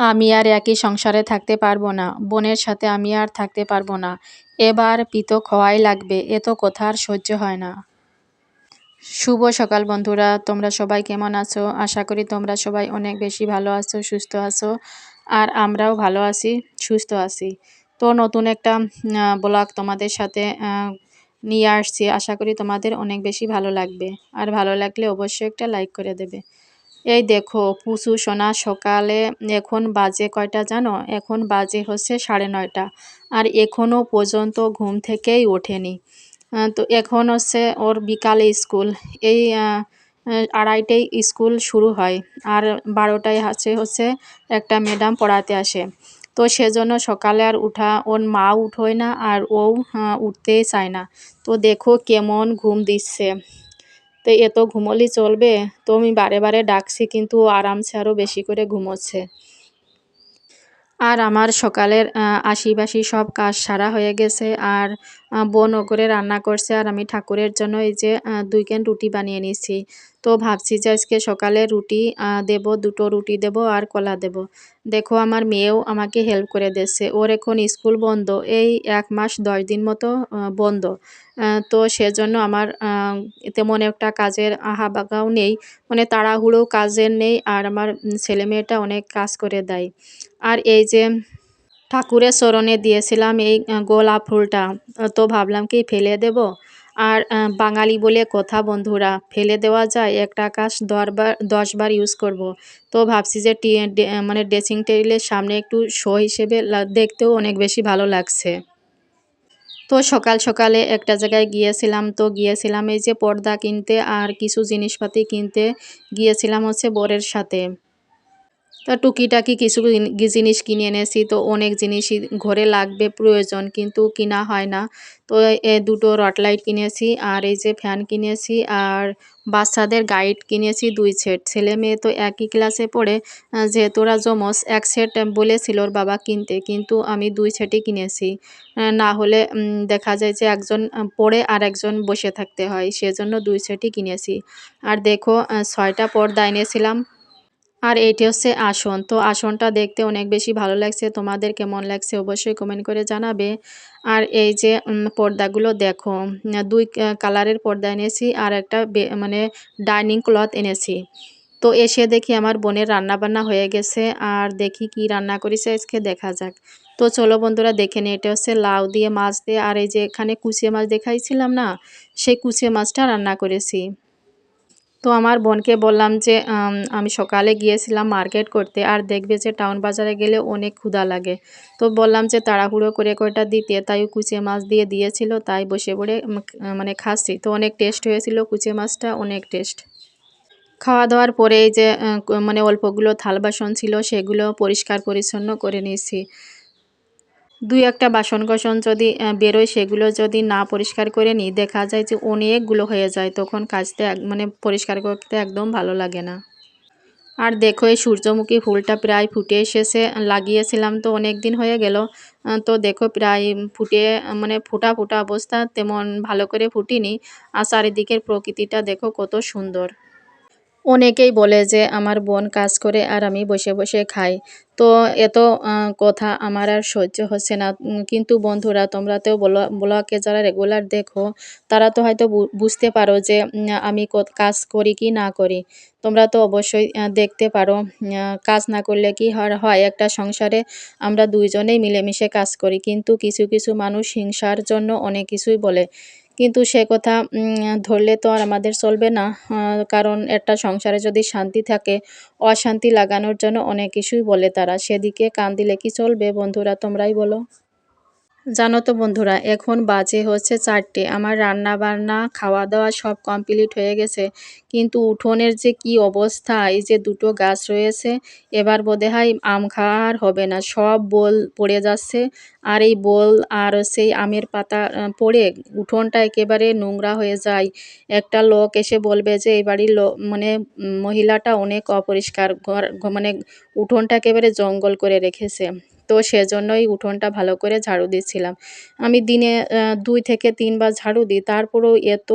আমি আর একই সংসারে থাকতে পারব না, বোনের সাথে আমি আর থাকতে পারব না। এবার পৃথক হওয়াই লাগবে এত কথা আর সহ্য হয় না। শুভ সকাল বন্ধুরা, তোমরা সবাই কেমন আছো? আশা করি তোমরা সবাই অনেক বেশি ভালো আছো, সুস্থ আছো, আর আমরাও ভালো আছি, সুস্থ আছি। তো নতুন একটা ব্লগ তোমাদের সাথে নিয়ে আসছি। আশা করি তোমাদের অনেক বেশি ভালো লাগবে। আর ভালো লাগলে অবশ্যই একটা লাইক করে দেবে। এই দেখো পুচু সোনা সকালে এখন বাজে কয়টা জানো? এখন বাজে হচ্ছে সাড়ে নয়টা। আর এখনও পর্যন্ত ঘুম থেকেই ওঠেনি। তো এখন হচ্ছে ওর বিকালে স্কুল। এই আড়াইটেই স্কুল শুরু হয়। আর বারোটায় আছে হচ্ছে একটা ম্যাডাম পড়াতে আসে। তো সেজন্য সকালে আর উঠা, ওর মা উঠোয় না আর ও উঠতেই চায় না। তো দেখো কেমন ঘুম দিচ্ছে। তো এত ঘুমোলি চলবে, তো আমি বারে বারে ডাকছি কিন্তু আরামসে আরও বেশি করে ঘুমোচ্ছে। আর আমার সকালের আশিপাশি সব কাজ সারা হয়ে গেছে, আর বোন ওগরে রান্না করছে আর আমি ঠাকুরের জন্য এই যে দুই কেন রুটি বানিয়ে নিছি তো ভাবছি যে আজকে সকালে রুটি দেব, দুটো রুটি দেব আর কলা দেব। দেখো আমার মেয়েও আমাকে হেল্প করে দিচ্ছে ওর এখন স্কুল বন্ধ। এই এক মাস দশ দিন মতো বন্ধ। তো সেজন্য আমার তেমন একটা কাজের আহাবাগাও নেই। মানে তাড়াহুড়ো কাজের নেই আর আমার ছেলে মেয়েটা অনেক কাজ করে দেয়। আর এই যে ঠাকুরের চরণে দিয়েছিলাম এই গোলাপ ফুলটা। তো ভাবলাম কি ফেলে দেব? আর বাঙালি বলে কথা, বন্ধুরা, ফেলে দেওয়া যায়। একটা আকাশ দশবার দশবার ইউজ করব। তো ভাবছি যে মানে ড্রেসিং টেবিলের সামনে একটু শো হিসেবে দেখতেও অনেক বেশি ভালো লাগছে। তো সকাল সকালে একটা জায়গায় গিয়েছিলাম। তো গিয়েছিলাম এই যে পর্দা কিনতে আর কিছু জিনিসপাতি কিনতে গিয়েছিলাম হচ্ছে বরের সাথে। তো টুকিটাকি কিছু জিনিস কিনে এনেছি। তো অনেক জিনিসই ঘরে লাগবে, প্রয়োজন, কিন্তু কিনা হয় না। তো দুটো রট লাইট কিনেছি, আর এই যে ফ্যান কিনেছি, আর বাচ্চাদের গাইড কিনেছি দুই সেট। ছেলে মেয়ে তো একই ক্লাসে পড়ে যেহেতু ওরা জমস এক সেট বলেছিল ওর বাবা কিনতে, কিন্তু আমি দুই সেটই কিনেছি। না হলে দেখা যায় যে একজন পড়ে আর একজন বসে থাকতে হয়, সেজন্য দুই সেটই কিনেছি। আর দেখো ছয়টা পর্দা এনেছিলাম। আর এইটি হচ্ছে আসন। তো আসনটা দেখতে অনেক বেশি ভালো লাগছে। তোমাদের কেমন লাগছে অবশ্যই কমেন্ট করে জানাবে। আর এই যে পর্দাগুলো দেখো, দুই কালারের পর্দা এনেছি আর একটা মানে ডাইনিং ক্লথ এনেছি। তো এসে দেখি আমার বোনের রান্না বান্না হয়ে গেছে আর দেখি কি রান্না করেছে আজকে, দেখা যাক। তো চলো বন্ধুরা, দেখে নিই। এটা হচ্ছে লাউ দিয়ে মাছ দিয়ে আর এই যে এখানে কুচিয়ে মাছ দেখাইছিলাম না, সেই কুচিয়ে মাছটা রান্না করেছি। তো আমার বোনকে বললাম যে, আমি সকালে গিয়েছিলাম মার্কেট করতে আর দেখবে যে টাউন বাজারে গেলে অনেক ক্ষুধা লাগে। তো বললাম যে, তাড়াহুড়ো করে কয়টা দিতে? তাই কুচে মাছ দিয়ে দিয়েছিল, তাই বসে পড়ে মানে খাচ্ছি। তো অনেক টেস্ট হয়েছিল কুচে মাছটা, অনেক টেস্ট। খাওয়া দাওয়ার পরে যে মানে অল্পগুলো থাল বাসন ছিল, সেগুলো পরিষ্কার পরিচ্ছন্ন করে নিয়েছি। দুই একটা বাসন কোসন যদি বেরোয়, সেগুলো যদি না পরিষ্কার করে নিই, দেখা যায় যে অনেকগুলো হয়ে যায়, তখন কাজতে মানে পরিষ্কার করতে একদম ভালো লাগে না। আর দেখো, এই সূর্যমুখী ফুলটা প্রায় ফুটে এসেছে, লাগিয়েছিলাম তো অনেক দিন হয়ে গেল তো দেখো প্রায় ফুটে মানে ফুটা ফুটা অবস্থা, তেমন ভালো করে ফুটিনি, আর চারিদিকের প্রকৃতিটা দেখো কত সুন্দর। অনেকেই বলে যে, আমার বোন কাজ করে আর আমি বসে বসে খাই। তো এত কথা আমার আর সহ্য হচ্ছে না। কিন্তু বন্ধুরা, তোমরা তো ব্লগে যারা রেগুলার দেখো, তারা তো হয়তো বুঝতে পারো যে আমি কাজ করি কি না করি। তোমরা তো অবশ্যই দেখতে পারো কাজ না করলে কি হয়? একটা সংসারে আমরা দুইজনেই মিলেমিশে কাজ করি, কিন্তু কিছু কিছু মানুষ হিংসার জন্য অনেক কিছুই বলে। কিন্তু সে কথা ধরলে তো আর আমাদের চলবে না। কারণ একটা সংসারে যদি শান্তি থাকে, অশান্তি লাগানোর জন্য অনেক কিছুই বলে তারা। সেদিকে কান দিলে কি চলবে বন্ধুরা, তোমরাই বলো। জানো তো বন্ধুরা, এখন বাজে হচ্ছে চারটে। আমার রান্না বান্না খাওয়া দাওয়া সব কমপ্লিট হয়ে গেছে। কিন্তু উঠোনের যে কি অবস্থা, এই যে দুটো গাছ রয়েছে, এবার বোধ হয় আম খাওয়ার হবে না। সব বোল পড়ে যাচ্ছে। আর এই বোল আর সেই আমের পাতা পড়ে উঠোনটা একেবারে নোংরা হয়ে যায়। একটা লোক এসে বলবে যে, এই বাড়ির মানে মহিলাটা অনেক অপরিষ্কার। ঘর মানে উঠোনটা একেবারে জঙ্গল করে রেখেছে। তো সেজন্যই উঠোনটা ভালো করে ঝাড়ু দিচ্ছিলাম। আমি দিনে দুই থেকে তিনবার ঝাড়ু দিই, তারপরেও এত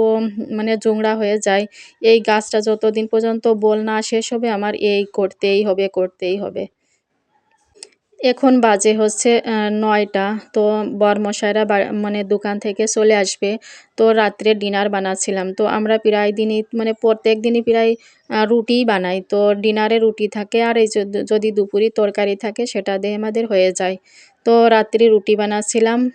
মানে জোংরা হয়ে যায়। এই গাছটা যতদিন পর্যন্ত বল না শেষ হবে, আমার এই করতেই হবে করতেই হবে। এখন বাজে হচ্ছে নয়টা। তো বরমশাইরা মানে দোকান থেকে চলে আসবে। তো রাত্রে ডিনার বানাচ্ছিলাম। তো আমরা প্রায় দিনই মানে প্রত্যেক দিনই প্রায় রুটিই বানাই। তো ডিনারে রুটি থাকে আর এই যদি- দুপুরি তরকারি থাকে সেটা দিয়ে আমাদের হয়ে যায়। তো রাত্রি রুটি বানাচ্ছিলাম।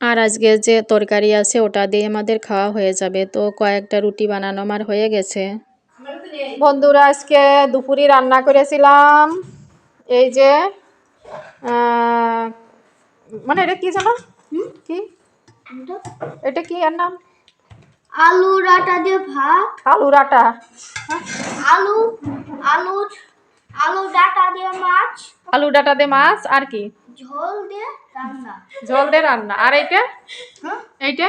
আর আজকে যে তরকারি আছে ওটা দিয়ে আমাদের খাওয়া হয়ে যাবে। তো কয়েকটা রুটি বানানো আমার হয়ে গেছে। বন্ধুরা, আজকে দুপুরি রান্না করেছিলাম। এই যে মানে এটা কি জানো? কি? এটা কি এর নাম? আলু ডাটা দিয়ে ভাত। আলু রাটা। আলু আলু আলু ডাটা দিয়ে মাছ। আলু ডাটা দিয়ে মাছ আর কি? ঝোল দিয়ে রান্না। ঝোল দিয়ে রান্না। আর এইটা? হ্যাঁ? এইটা?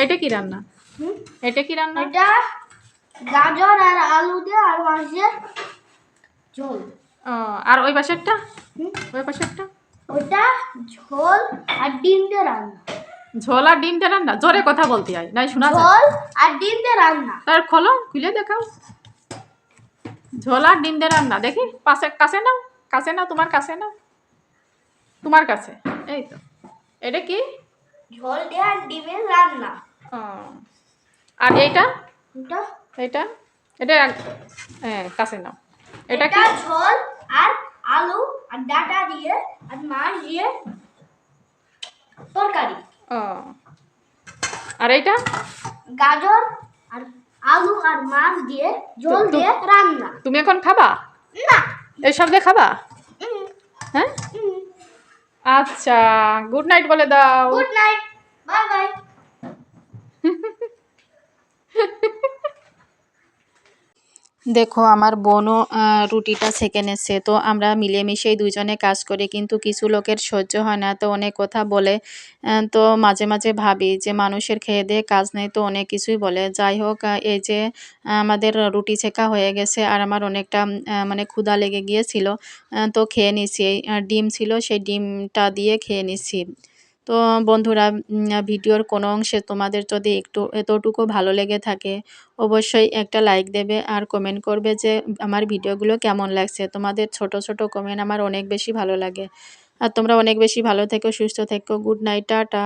এইটা কি রান্না? এটা কি রান্না? এটা গাজর আর আলু দিয়ে আর মাছ দিয়ে ঝোল। আর ওই পাশেরটা হুম? ওই পাশেরটা ওটা ঝোল আর ডিম দিয়ে রান্না। ঝোল আর ডিমটা রান্না? জোরে কথা বলতে হয় নাই শোনা যায়। ঝোল আর ডিম দিয়ে রান্না। তার খোলো খুলে দেখাও। ঝোল আর ডিম দিয়ে রান্না দেখি পাশে কাছে নাও কাছে নাও তোমার কাছে নাও। তোমার কাছে এই তো। এটা কি? ঝোল দিয়ে আর ডিমের রান্না। আর এইটা? এটা? এটা এক- হ্যাঁ কাছে নাও। এটা কি? ঝোল আর আলু আর ডাটা দিয়ে আর মাছ দিয়ে তরকারি। ও। আর এইটা? গাজর আর আলু আর মাছ দিয়ে তো- দিয়ে রান্না। তুমি এখন খাবা? না। এইসব দিয়ে খাবা? হ্যাঁ? আচ্ছা গুড নাইট বলে দাও। গুড নাইট বাই বাই দেখো আমার বোনও রুটিটা সেঁকে নিচ্ছে। তো আমরা মিলেমিশেই দুজনে কাজ করি কিন্তু কিছু লোকের সহ্য হয় না। তো অনেক কথা বলে তো মাঝে মাঝে ভাবি যে মানুষের খেয়ে দিয়ে কাজ নেই তো অনেক কিছুই বলে। যাই হোক এই যে আমাদের রুটি ছেঁকা হয়ে গেছে আর আমার অনেকটা মানে ক্ষুধা লেগে গিয়েছিল তো খেয়ে এই, ডিম ছিল সেই ডিমটা দিয়ে খেয়ে নিচ্ছি। তো বন্ধুরা ভিডিওর কোনো অংশে তোমাদের যদি একটু এতটুকু ভালো লেগে থাকে, অবশ্যই একটা লাইক দেবে আর কমেন্ট করবে যে আমার ভিডিওগুলো কেমন লাগছে। তোমাদের ছোট ছোট কমেন্ট আমার অনেক বেশি ভালো লাগে। আর তোমরা অনেক বেশি ভালো থেকো, সুস্থ থেকো। Good night tata.